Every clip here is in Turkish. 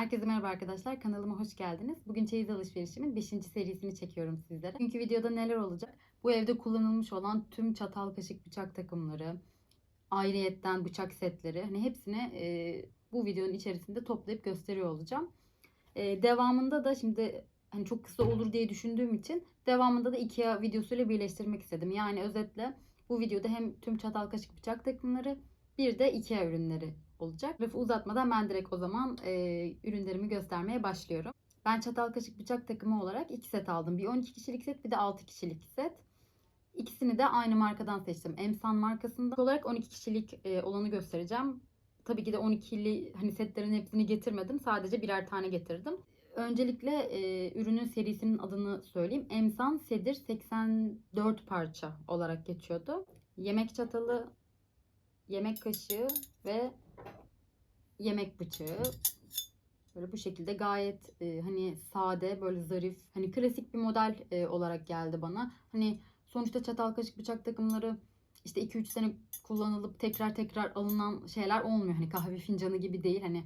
Herkese merhaba arkadaşlar. Kanalıma hoş geldiniz. Bugün çeyiz alışverişimin 5. serisini çekiyorum sizlere. Bugünkü videoda neler olacak? Bu evde kullanılmış olan tüm çatal, kaşık, bıçak takımları, ayrıyetten bıçak setleri, hani hepsini e, bu videonun içerisinde toplayıp gösteriyor olacağım. E, devamında da şimdi hani çok kısa olur diye düşündüğüm için devamında da IKEA videosuyla birleştirmek istedim. Yani özetle bu videoda hem tüm çatal, kaşık, bıçak takımları bir de IKEA ürünleri olacak. Lafı uzatmadan ben direkt o zaman e, ürünlerimi göstermeye başlıyorum. Ben çatal kaşık bıçak takımı olarak iki set aldım. Bir 12 kişilik set bir de 6 kişilik set. İkisini de aynı markadan seçtim. Emsan markasında olarak 12 kişilik e, olanı göstereceğim. Tabii ki de 12'li hani setlerin hepsini getirmedim. Sadece birer tane getirdim. Öncelikle e, ürünün serisinin adını söyleyeyim. Emsan Sedir 84 parça olarak geçiyordu. Yemek çatalı, yemek kaşığı ve yemek bıçağı. Böyle bu şekilde gayet e, hani sade, böyle zarif, hani klasik bir model e, olarak geldi bana. Hani sonuçta çatal kaşık bıçak takımları işte 2-3 sene kullanılıp tekrar tekrar alınan şeyler olmuyor. Hani kahve fincanı gibi değil. Hani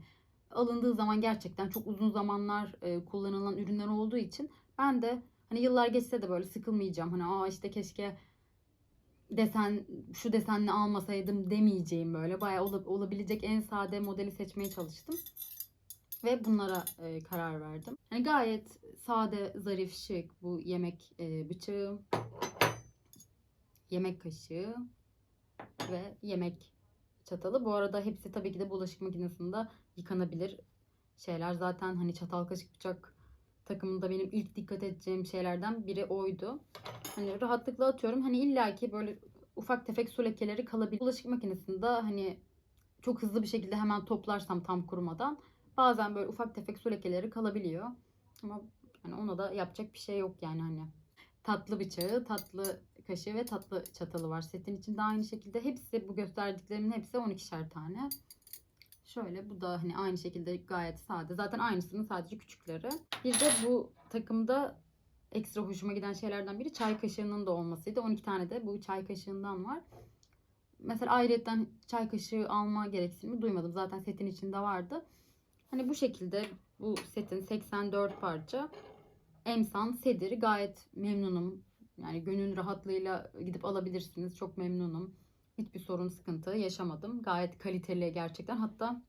alındığı zaman gerçekten çok uzun zamanlar e, kullanılan ürünler olduğu için ben de hani yıllar geçse de böyle sıkılmayacağım. Hani aa işte keşke desen şu desenli almasaydım demeyeceğim böyle bayağı ola- olabilecek en sade modeli seçmeye çalıştım ve bunlara e, karar verdim. Yani gayet sade, zarif, şık bu yemek e, bıçağı, yemek kaşığı ve yemek çatalı. Bu arada hepsi tabii ki de bulaşık makinesinde yıkanabilir şeyler. Zaten hani çatal kaşık bıçak takımında benim ilk dikkat edeceğim şeylerden biri oydu. Hani rahatlıkla atıyorum. Hani illaki böyle ufak tefek su lekeleri kalabilir. Bulaşık makinesinde hani çok hızlı bir şekilde hemen toplarsam tam kurumadan bazen böyle ufak tefek su lekeleri kalabiliyor. Ama hani ona da yapacak bir şey yok yani hani. Tatlı bıçağı, tatlı kaşığı ve tatlı çatalı var. Setin içinde aynı şekilde hepsi bu gösterdiklerimin hepsi 12'şer tane. Şöyle bu da hani aynı şekilde gayet sade. Zaten aynısının sadece küçükleri. Bir de bu takımda ekstra hoşuma giden şeylerden biri çay kaşığının da olmasıydı. 12 tane de bu çay kaşığından var. Mesela ayrıyetten çay kaşığı alma gereksinimi duymadım. Zaten setin içinde vardı. Hani bu şekilde bu setin 84 parça emsan sedir gayet memnunum. Yani gönül rahatlığıyla gidip alabilirsiniz. Çok memnunum. Hiçbir sorun, sıkıntı yaşamadım. Gayet kaliteli gerçekten. Hatta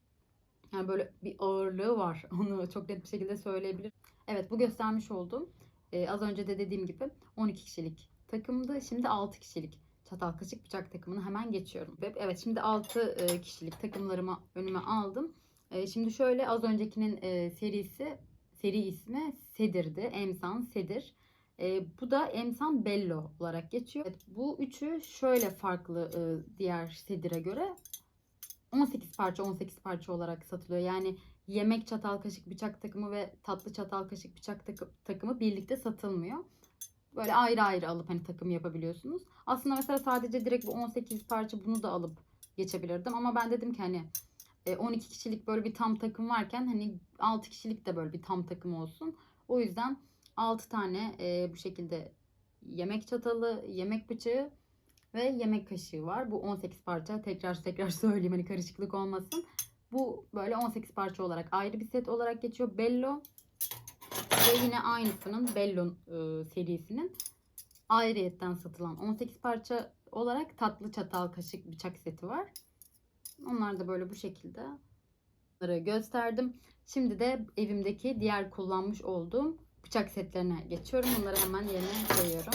yani böyle bir ağırlığı var. Onu çok net bir şekilde söyleyebilirim. Evet bu göstermiş olduğum e, az önce de dediğim gibi 12 kişilik takımdı. Şimdi 6 kişilik çatal kaşık bıçak takımını hemen geçiyorum. Ve Evet şimdi 6 e, kişilik takımlarımı önüme aldım. E, şimdi şöyle az öncekinin e, serisi seri ismi Sedir'di. Emsan Sedir. Bu da Emsan Bello olarak geçiyor. Evet, bu üçü şöyle farklı diğer Sedir'e göre. 18 parça 18 parça olarak satılıyor. Yani yemek çatal kaşık bıçak takımı ve tatlı çatal kaşık bıçak takı- takımı birlikte satılmıyor. Böyle ayrı ayrı alıp hani takım yapabiliyorsunuz. Aslında mesela sadece direkt bu 18 parça bunu da alıp geçebilirdim ama ben dedim ki hani e, 12 kişilik böyle bir tam takım varken hani 6 kişilik de böyle bir tam takım olsun. O yüzden 6 tane e, bu şekilde yemek çatalı, yemek bıçağı ve yemek kaşığı var. Bu 18 parça. Tekrar tekrar söyleyeyim hani karışıklık olmasın. Bu böyle 18 parça olarak ayrı bir set olarak geçiyor. Bello ve yine aynısının Bello e, serisinin ayrıyetten satılan 18 parça olarak tatlı çatal kaşık bıçak seti var. Onlar da böyle bu şekilde. Gösterdim. Şimdi de evimdeki diğer kullanmış olduğum bıçak setlerine geçiyorum. Bunları hemen yerine koyuyorum.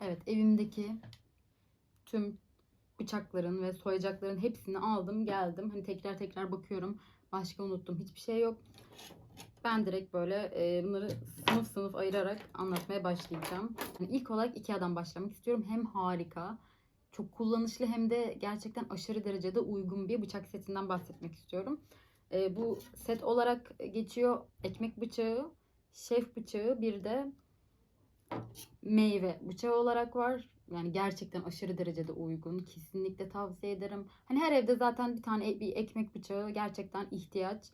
Evet evimdeki tüm bıçakların ve soyacakların hepsini aldım geldim. Hani tekrar tekrar bakıyorum. Başka unuttum hiçbir şey yok. Ben direkt böyle e, bunları sınıf sınıf ayırarak anlatmaya başlayacağım. Yani ilk olarak Ikea'dan başlamak istiyorum. Hem harika, çok kullanışlı hem de gerçekten aşırı derecede uygun bir bıçak setinden bahsetmek istiyorum. E, bu set olarak geçiyor ekmek bıçağı, şef bıçağı bir de meyve bıçağı olarak var. Yani gerçekten aşırı derecede uygun. Kesinlikle tavsiye ederim. Hani her evde zaten bir tane bir ekmek bıçağı gerçekten ihtiyaç.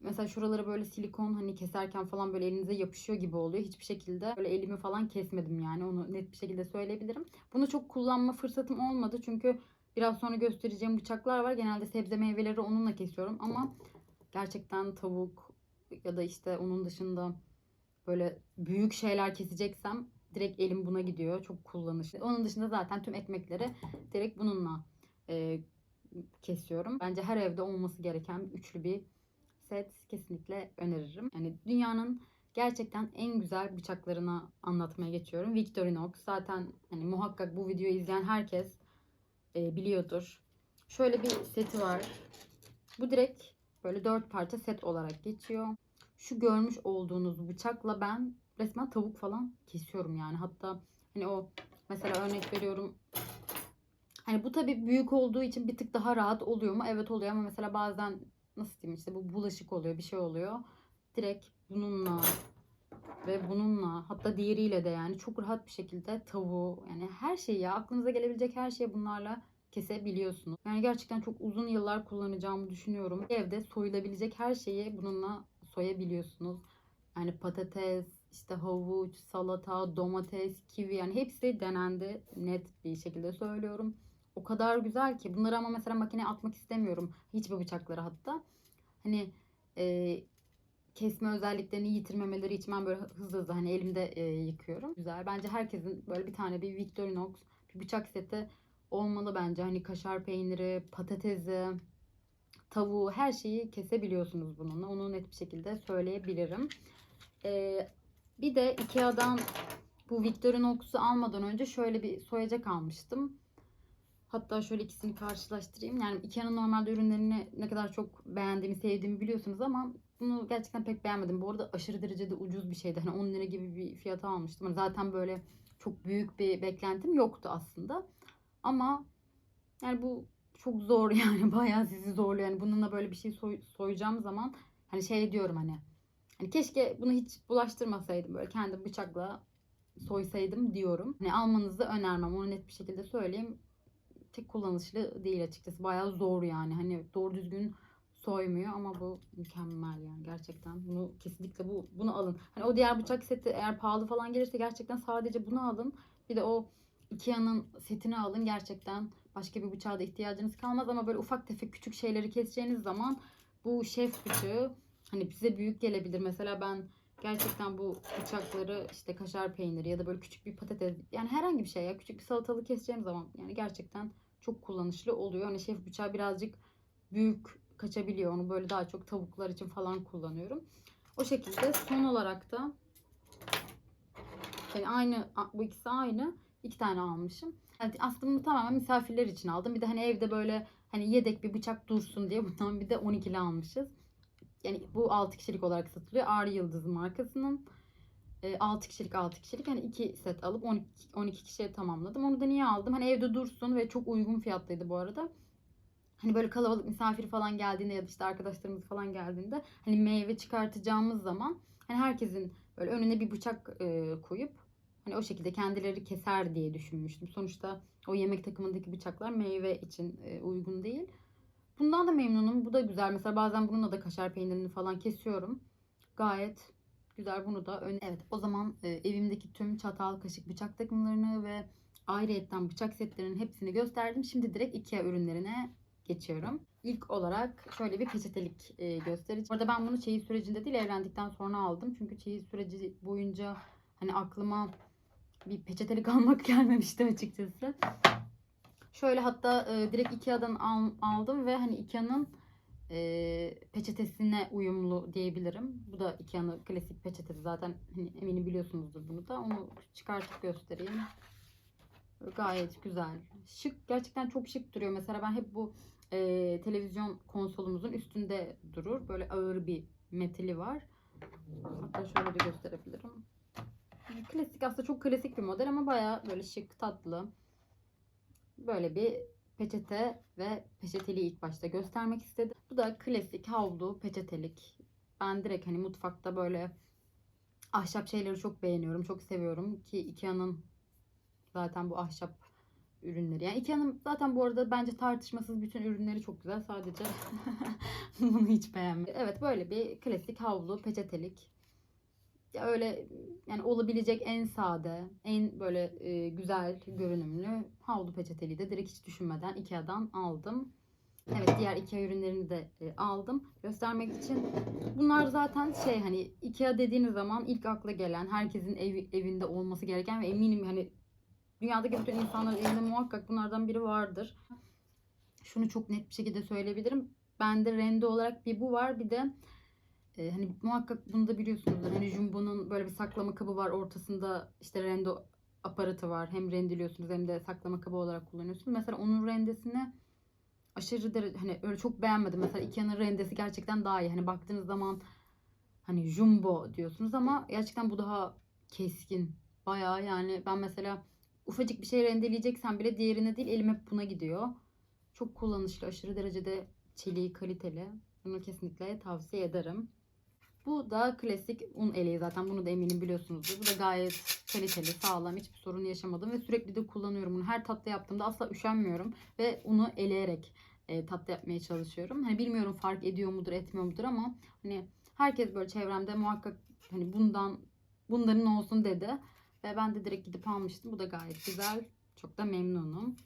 Mesela şuraları böyle silikon hani keserken falan böyle elinize yapışıyor gibi oluyor. Hiçbir şekilde böyle elimi falan kesmedim yani onu net bir şekilde söyleyebilirim. Bunu çok kullanma fırsatım olmadı çünkü biraz sonra göstereceğim bıçaklar var. Genelde sebze meyveleri onunla kesiyorum ama gerçekten tavuk, ya da işte onun dışında böyle büyük şeyler keseceksem direkt elim buna gidiyor. Çok kullanışlı. Onun dışında zaten tüm ekmekleri direkt bununla e, kesiyorum. Bence her evde olması gereken üçlü bir set kesinlikle öneririm. Yani dünyanın gerçekten en güzel bıçaklarını anlatmaya geçiyorum. Victorinox zaten hani muhakkak bu videoyu izleyen herkes e, biliyordur. Şöyle bir seti var. Bu direkt böyle dört parça set olarak geçiyor. Şu görmüş olduğunuz bıçakla ben resmen tavuk falan kesiyorum yani. Hatta hani o mesela örnek veriyorum Hani bu tabii büyük olduğu için bir tık daha rahat oluyor mu? Evet oluyor ama mesela bazen nasıl diyeyim işte bu bulaşık oluyor, bir şey oluyor. Direkt bununla ve bununla hatta diğeriyle de yani çok rahat bir şekilde tavuğu yani her şeyi ya aklınıza gelebilecek her şeyi bunlarla kesebiliyorsunuz. Yani gerçekten çok uzun yıllar kullanacağımı düşünüyorum. Evde soyulabilecek her şeyi bununla soyabiliyorsunuz. Yani patates, işte havuç, salata, domates, kivi yani hepsi denendi. Net bir şekilde söylüyorum. O kadar güzel ki. Bunları ama mesela makineye atmak istemiyorum. Hiçbir bıçakları hatta. Hani e, kesme özelliklerini yitirmemeleri için ben böyle hızlı hızlı hani elimde e, yıkıyorum. Güzel. Bence herkesin böyle bir tane bir Victorinox bir bıçak seti olmalı bence. Hani kaşar peyniri, patatesi, tavuğu her şeyi kesebiliyorsunuz bununla. Onu net bir şekilde söyleyebilirim. Ee, bir de Ikea'dan bu Victorinox'u almadan önce şöyle bir soyacak almıştım. Hatta şöyle ikisini karşılaştırayım. Yani Ikea'nın normalde ürünlerini ne kadar çok beğendiğimi, sevdiğimi biliyorsunuz ama bunu gerçekten pek beğenmedim. Bu arada aşırı derecede ucuz bir şeydi. Hani 10 lira gibi bir fiyata almıştım. Hani zaten böyle çok büyük bir beklentim yoktu aslında. Ama yani bu çok zor yani bayağı sizi zorluyor. Yani bununla böyle bir şey soy, soyacağım zaman hani şey diyorum hani hani keşke bunu hiç bulaştırmasaydım böyle kendi bıçakla soysaydım diyorum. Hani almanızı önermem. Onu net bir şekilde söyleyeyim. Tek kullanışlı değil açıkçası. Bayağı zor yani. Hani doğru düzgün soymuyor ama bu mükemmel yani gerçekten. Bunu kesinlikle bu bunu alın. Hani o diğer bıçak seti eğer pahalı falan gelirse gerçekten sadece bunu alın. Bir de o Ikea'nın setini alın. Gerçekten başka bir bıçağa da ihtiyacınız kalmaz ama böyle ufak tefek küçük şeyleri keseceğiniz zaman bu şef bıçağı hani size büyük gelebilir. Mesela ben gerçekten bu bıçakları işte kaşar peyniri ya da böyle küçük bir patates yani herhangi bir şey ya küçük bir salatalık keseceğim zaman yani gerçekten çok kullanışlı oluyor. Hani şef bıçağı birazcık büyük kaçabiliyor. Onu böyle daha çok tavuklar için falan kullanıyorum. O şekilde son olarak da yani aynı bu ikisi aynı. iki tane almışım. Yani aslında bunu tamamen misafirler için aldım. Bir de hani evde böyle hani yedek bir bıçak dursun diye bundan bir de 12'li almışız. Yani bu 6 kişilik olarak satılıyor. Ağrı Yıldız markasının. 6 kişilik 6 kişilik hani 2 set alıp 12, 12 kişiye tamamladım. Onu da niye aldım? Hani evde dursun ve çok uygun fiyatlıydı bu arada. Hani böyle kalabalık misafir falan geldiğinde ya da işte arkadaşlarımız falan geldiğinde hani meyve çıkartacağımız zaman hani herkesin böyle önüne bir bıçak e, koyup hani o şekilde kendileri keser diye düşünmüştüm. Sonuçta o yemek takımındaki bıçaklar meyve için e, uygun değil. Bundan da memnunum. Bu da güzel. Mesela bazen bununla da kaşar peynirini falan kesiyorum. Gayet güzel. Bunu da ön... Evet o zaman e, evimdeki tüm çatal, kaşık, bıçak takımlarını ve ayrıyetten bıçak setlerinin hepsini gösterdim. Şimdi direkt Ikea ürünlerine geçiyorum. İlk olarak şöyle bir peçetelik e, göstereceğim. Orada ben bunu çeyiz sürecinde değil evlendikten sonra aldım. Çünkü çeyiz süreci boyunca hani aklıma bir peçetelik almak gelmemişti açıkçası. Şöyle hatta e, direkt Ikea'dan al, aldım ve hani Ikea'nın e, peçetesine uyumlu diyebilirim. Bu da Ikea'nın klasik peçetesi zaten hani eminim biliyorsunuzdur bunu da. Onu çıkartıp göstereyim. Gayet güzel. Şık. Gerçekten çok şık duruyor. Mesela ben hep bu e, televizyon konsolumuzun üstünde durur. Böyle ağır bir metali var. Hatta şöyle de gösterebilirim. Klasik aslında çok klasik bir model ama baya böyle şık, tatlı. Böyle bir peçete ve peçeteli ilk başta göstermek istedim. Bu da klasik havlu peçetelik. Ben direkt hani mutfakta böyle ahşap şeyleri çok beğeniyorum, çok seviyorum ki Ikea'nın zaten bu ahşap ürünleri. Yani Ikea'nın zaten bu arada bence tartışmasız bütün ürünleri çok güzel. Sadece bunu hiç beğenmedim. Evet böyle bir klasik havlu peçetelik. Öyle yani olabilecek en sade, en böyle e, güzel görünümlü havlu peçeteliği de direkt hiç düşünmeden Ikea'dan aldım. Evet diğer Ikea ürünlerini de e, aldım göstermek için. Bunlar zaten şey hani Ikea dediğiniz zaman ilk akla gelen herkesin ev, evinde olması gereken ve eminim hani dünyadaki bütün insanların evinde muhakkak bunlardan biri vardır. Şunu çok net bir şekilde söyleyebilirim. Bende rende olarak bir bu var bir de e, hani muhakkak bunu da biliyorsunuzdur. Hani Jumbo'nun böyle bir saklama kabı var ortasında işte rende aparatı var. Hem rendeliyorsunuz hem de saklama kabı olarak kullanıyorsunuz. Mesela onun rendesini aşırı derece hani öyle çok beğenmedim. Mesela Ikea'nın rendesi gerçekten daha iyi. Hani baktığınız zaman hani jumbo diyorsunuz ama gerçekten bu daha keskin. Bayağı yani ben mesela ufacık bir şey rendeleyeceksem bile diğerine değil elim hep buna gidiyor. Çok kullanışlı, aşırı derecede çeliği kaliteli. Bunu kesinlikle tavsiye ederim. Bu da klasik un eleği zaten bunu da eminim biliyorsunuzdur. Bu da gayet kaliteli, sağlam, hiçbir sorun yaşamadım ve sürekli de kullanıyorum bunu. Her tatlı yaptığımda asla üşenmiyorum ve unu eleyerek e, tatlı yapmaya çalışıyorum. Hani bilmiyorum fark ediyor mudur, etmiyor mudur ama hani herkes böyle çevremde muhakkak hani bundan bunların olsun dedi ve ben de direkt gidip almıştım. Bu da gayet güzel. Çok da memnunum.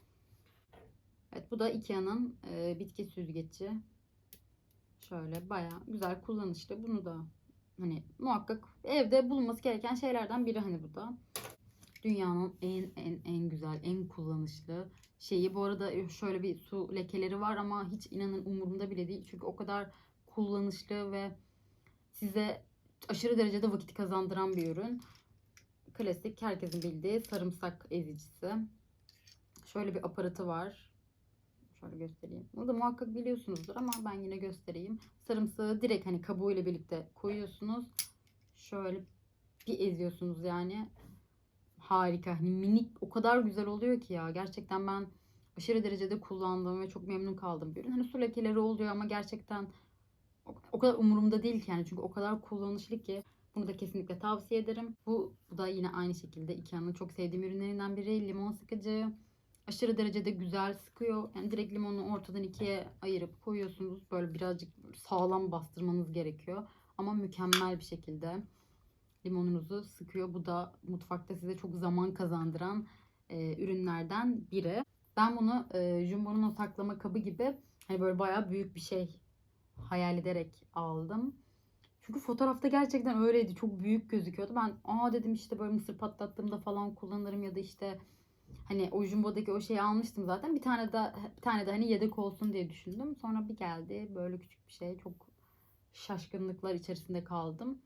Evet bu da Ikea'nın e, bitki süzgeci. Şöyle bayağı güzel kullanışlı. Bunu da hani muhakkak evde bulunması gereken şeylerden biri hani bu da. Dünyanın en en en güzel, en kullanışlı şeyi. Bu arada şöyle bir su lekeleri var ama hiç inanın umurumda bile değil. Çünkü o kadar kullanışlı ve size aşırı derecede vakit kazandıran bir ürün. Klasik herkesin bildiği sarımsak ezicisi. Şöyle bir aparatı var. Şöyle göstereyim. Bunu da muhakkak biliyorsunuzdur ama ben yine göstereyim. Sarımsağı direkt hani kabuğuyla birlikte koyuyorsunuz. Şöyle bir eziyorsunuz yani. Harika. Hani minik o kadar güzel oluyor ki ya. Gerçekten ben aşırı derecede kullandığım ve çok memnun kaldım bir ürün. Hani su lekeleri oluyor ama gerçekten o kadar umurumda değil ki yani. Çünkü o kadar kullanışlı ki. Bunu da kesinlikle tavsiye ederim. Bu, bu da yine aynı şekilde Ikea'nın çok sevdiğim ürünlerinden biri. Limon sıkıcı. Aşırı derecede güzel sıkıyor. Yani direkt limonu ortadan ikiye ayırıp koyuyorsunuz. Böyle birazcık sağlam bastırmanız gerekiyor. Ama mükemmel bir şekilde limonunuzu sıkıyor. Bu da mutfakta size çok zaman kazandıran e, ürünlerden biri. Ben bunu e, Jumbo'nun o saklama kabı gibi hani böyle bayağı büyük bir şey hayal ederek aldım. Çünkü fotoğrafta gerçekten öyleydi. Çok büyük gözüküyordu. Ben aa dedim işte böyle mısır patlattığımda falan kullanırım ya da işte hani o Jumbo'daki o şeyi almıştım zaten. Bir tane de bir tane de hani yedek olsun diye düşündüm. Sonra bir geldi böyle küçük bir şey. Çok şaşkınlıklar içerisinde kaldım.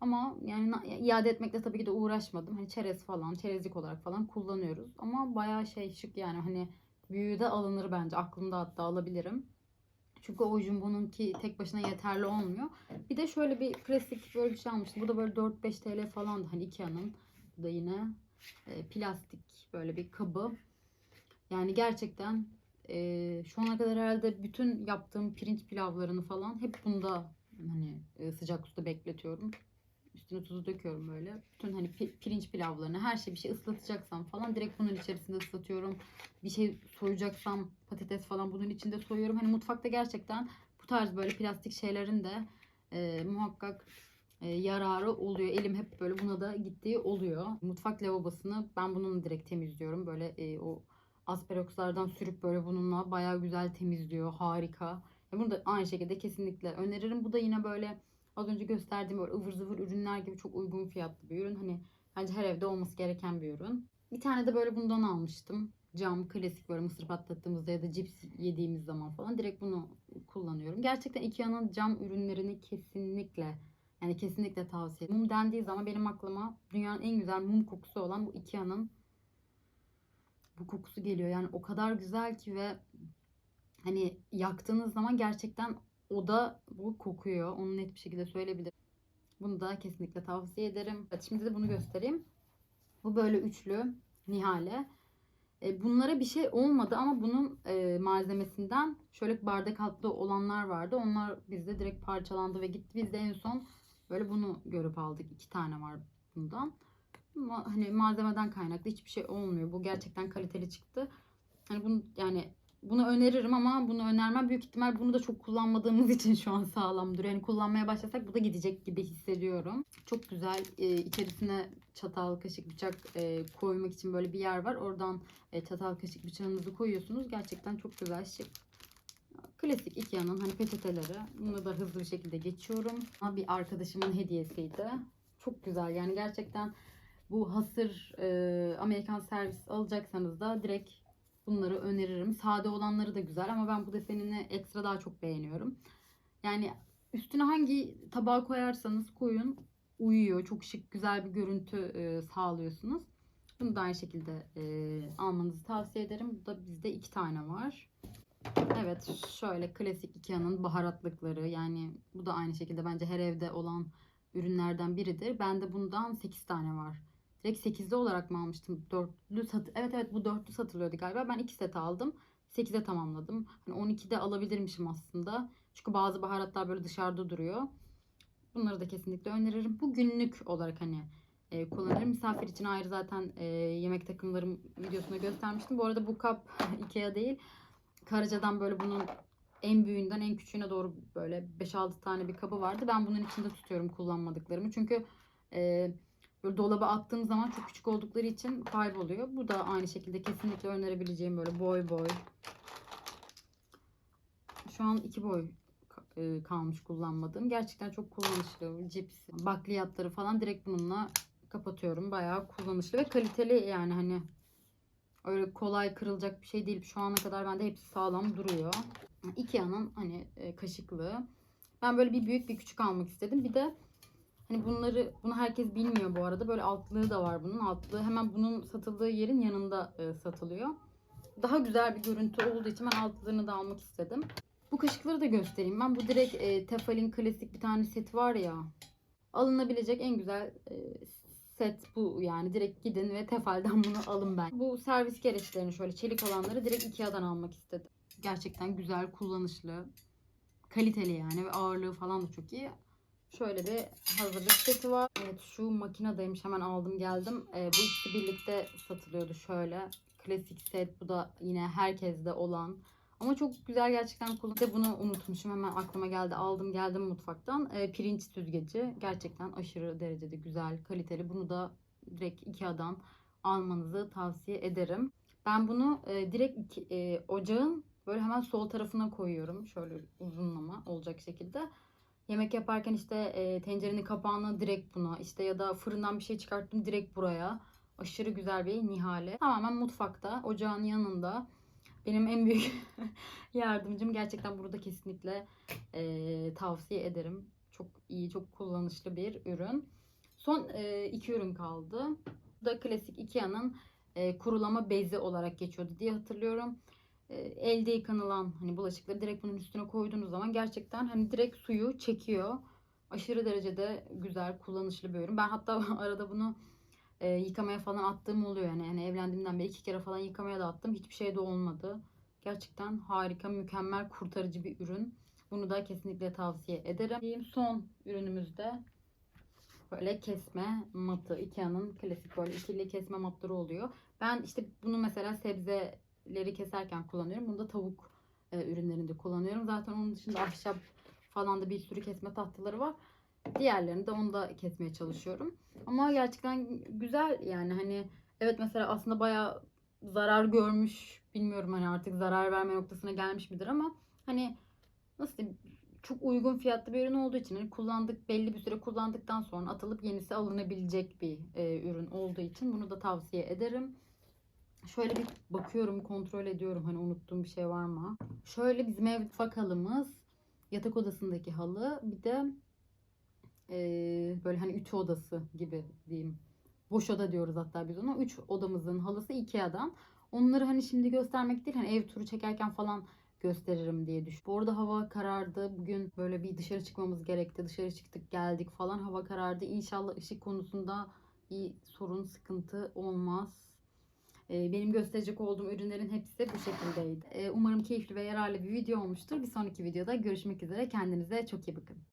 Ama yani iade etmekle tabii ki de uğraşmadım. Hani çerez falan, çerezlik olarak falan kullanıyoruz. Ama bayağı şey şık yani hani büyüğü de alınır bence. Aklımda hatta alabilirim. Çünkü o Jumbo'nunki tek başına yeterli olmuyor. Bir de şöyle bir klasik böyle bir şey almıştım. Bu da böyle 4-5 TL falandı hani Ikea'nın. Bu da yine e, plastik böyle bir kabı. Yani gerçekten e, şu ana kadar herhalde bütün yaptığım pirinç pilavlarını falan hep bunda hani e, sıcak suda bekletiyorum. Üstüne tuzu döküyorum böyle. Bütün hani pi- pirinç pilavlarını her şey bir şey ıslatacaksam falan direkt bunun içerisinde ıslatıyorum. Bir şey soyacaksam patates falan bunun içinde soyuyorum. Hani mutfakta gerçekten bu tarz böyle plastik şeylerin de e, muhakkak yararı oluyor. Elim hep böyle buna da gittiği oluyor. Mutfak lavabosunu ben bununla direkt temizliyorum. Böyle e, o asperokslardan sürüp böyle bununla bayağı güzel temizliyor. Harika. E, bunu da aynı şekilde kesinlikle öneririm. Bu da yine böyle az önce gösterdiğim böyle ıvır zıvır ürünler gibi çok uygun fiyatlı bir ürün. Hani bence her evde olması gereken bir ürün. Bir tane de böyle bundan almıştım. Cam klasik böyle mısır patlattığımızda ya da cips yediğimiz zaman falan direkt bunu kullanıyorum. Gerçekten Ikea'nın cam ürünlerini kesinlikle yani kesinlikle tavsiye. Mum dendiği zaman benim aklıma dünyanın en güzel mum kokusu olan bu Ikea'nın bu kokusu geliyor. Yani o kadar güzel ki ve hani yaktığınız zaman gerçekten oda bu kokuyor. Onu net bir şekilde söyleyebilirim. Bunu da kesinlikle tavsiye ederim. Evet, şimdi de bunu göstereyim. Bu böyle üçlü Nihale. E, bunlara bir şey olmadı ama bunun e, malzemesinden şöyle bardak altlı olanlar vardı. Onlar bizde direkt parçalandı ve gitti. Biz de en son böyle bunu görüp aldık. İki tane var bundan. Ama hani malzemeden kaynaklı hiçbir şey olmuyor. Bu gerçekten kaliteli çıktı. Hani bunu yani bunu öneririm ama bunu önermem. Büyük ihtimal bunu da çok kullanmadığımız için şu an sağlam duruyor. Yani kullanmaya başlasak bu da gidecek gibi hissediyorum. Çok güzel e, içerisine çatal, kaşık, bıçak e, koymak için böyle bir yer var. Oradan e, çatal, kaşık, bıçağınızı koyuyorsunuz. Gerçekten çok güzel şık. Klasik Ikea'nın hani peçeteleri. Bunu da hızlı bir şekilde geçiyorum. Ama Bir arkadaşımın hediyesiydi. Çok güzel yani gerçekten bu hasır e, Amerikan servis alacaksanız da direkt bunları öneririm. Sade olanları da güzel ama ben bu desenini ekstra daha çok beğeniyorum. Yani üstüne hangi tabağa koyarsanız koyun uyuyor. Çok şık güzel bir görüntü e, sağlıyorsunuz. Bunu da aynı şekilde e, almanızı tavsiye ederim. Bu da bizde iki tane var. Evet şöyle klasik Ikea'nın baharatlıkları yani bu da aynı şekilde bence her evde olan ürünlerden biridir. Bende bundan 8 tane var. Direkt 8'li olarak mı almıştım? Dörtlü sat Evet evet bu dörtlü satılıyordu galiba. Ben 2 set aldım. 8'e tamamladım. Hani 12'de alabilirmişim aslında. Çünkü bazı baharatlar böyle dışarıda duruyor. Bunları da kesinlikle öneririm. Bu günlük olarak hani e, kullanırım. Misafir için ayrı zaten e, yemek takımlarım videosunda göstermiştim. Bu arada bu kap Ikea değil. Karaca'dan böyle bunun en büyüğünden en küçüğüne doğru böyle 5-6 tane bir kabı vardı. Ben bunun içinde tutuyorum kullanmadıklarımı. Çünkü e, böyle dolaba attığım zaman çok küçük oldukları için kayboluyor. Bu da aynı şekilde kesinlikle önerebileceğim böyle boy boy. Şu an iki boy e, kalmış kullanmadığım. Gerçekten çok kullanışlı. Cips, bakliyatları falan direkt bununla kapatıyorum. Bayağı kullanışlı ve kaliteli yani hani öyle kolay kırılacak bir şey değil. Şu ana kadar bende hepsi sağlam duruyor. Ikea'nın hani e, kaşıklığı. Ben böyle bir büyük bir küçük almak istedim. Bir de hani bunları bunu herkes bilmiyor bu arada. Böyle altlığı da var bunun. Altlığı hemen bunun satıldığı yerin yanında e, satılıyor. Daha güzel bir görüntü olduğu için ben altlığını da almak istedim. Bu kaşıkları da göstereyim. Ben bu direkt e, Tefal'in klasik bir tane seti var ya. Alınabilecek en güzel e, set bu yani. Direkt gidin ve Tefal'den bunu alın ben. Bu servis gereçlerini şöyle çelik olanları direkt Ikea'dan almak istedim. Gerçekten güzel, kullanışlı, kaliteli yani ve ağırlığı falan da çok iyi. Şöyle bir hazırlık seti var. Evet şu makinedeymiş hemen aldım geldim. Ee, bu ikisi birlikte satılıyordu şöyle. Klasik set bu da yine herkeste olan. Ama çok güzel gerçekten kullan. Bir de bunu unutmuşum hemen aklıma geldi aldım geldim mutfaktan. Ee, pirinç süzgeci gerçekten aşırı derecede güzel kaliteli. Bunu da direkt Ikea'dan almanızı tavsiye ederim. Ben bunu e, direkt e, ocağın böyle hemen sol tarafına koyuyorum. Şöyle uzunlama olacak şekilde. Yemek yaparken işte e, tencerenin kapağını direkt buna işte ya da fırından bir şey çıkarttım direkt buraya. Aşırı güzel bir nihale. Tamamen mutfakta ocağın yanında. Benim en büyük yardımcım gerçekten burada kesinlikle e, tavsiye ederim. Çok iyi, çok kullanışlı bir ürün. Son e, iki ürün kaldı. Bu da klasik Ikea'nın e, kurulama bezi olarak geçiyordu diye hatırlıyorum. E, elde yıkanılan hani bulaşıkları direkt bunun üstüne koyduğunuz zaman gerçekten hani direkt suyu çekiyor. Aşırı derecede güzel, kullanışlı bir ürün. Ben hatta arada bunu e, yıkamaya falan attığım oluyor yani. yani evlendiğimden beri iki kere falan yıkamaya da attım. Hiçbir şey de olmadı. Gerçekten harika, mükemmel, kurtarıcı bir ürün. Bunu da kesinlikle tavsiye ederim. Son ürünümüzde böyle kesme matı. Ikea'nın klasik böyle ikili kesme matları oluyor. Ben işte bunu mesela sebzeleri keserken kullanıyorum. Bunu da tavuk e, ürünlerinde kullanıyorum. Zaten onun dışında ahşap falan da bir sürü kesme tahtaları var. Diğerlerini de onu da kesmeye çalışıyorum. Ama gerçekten güzel yani hani evet mesela aslında bayağı zarar görmüş bilmiyorum hani artık zarar verme noktasına gelmiş midir ama hani nasıl diyeyim çok uygun fiyatlı bir ürün olduğu için hani kullandık belli bir süre kullandıktan sonra atılıp yenisi alınabilecek bir e, ürün olduğu için bunu da tavsiye ederim. Şöyle bir bakıyorum, kontrol ediyorum hani unuttuğum bir şey var mı? Şöyle bizim ev mutfak halımız, yatak odasındaki halı, bir de böyle hani ütü odası gibi diyeyim. Boş oda diyoruz hatta biz ona. Üç odamızın halısı Ikea'dan. Onları hani şimdi göstermek değil, hani ev turu çekerken falan gösteririm diye düşün. Bu arada hava karardı. Bugün böyle bir dışarı çıkmamız gerekti. Dışarı çıktık geldik falan. Hava karardı. İnşallah ışık konusunda bir sorun, sıkıntı olmaz. Benim gösterecek olduğum ürünlerin hepsi bu şekildeydi. Umarım keyifli ve yararlı bir video olmuştur. Bir sonraki videoda görüşmek üzere. Kendinize çok iyi bakın.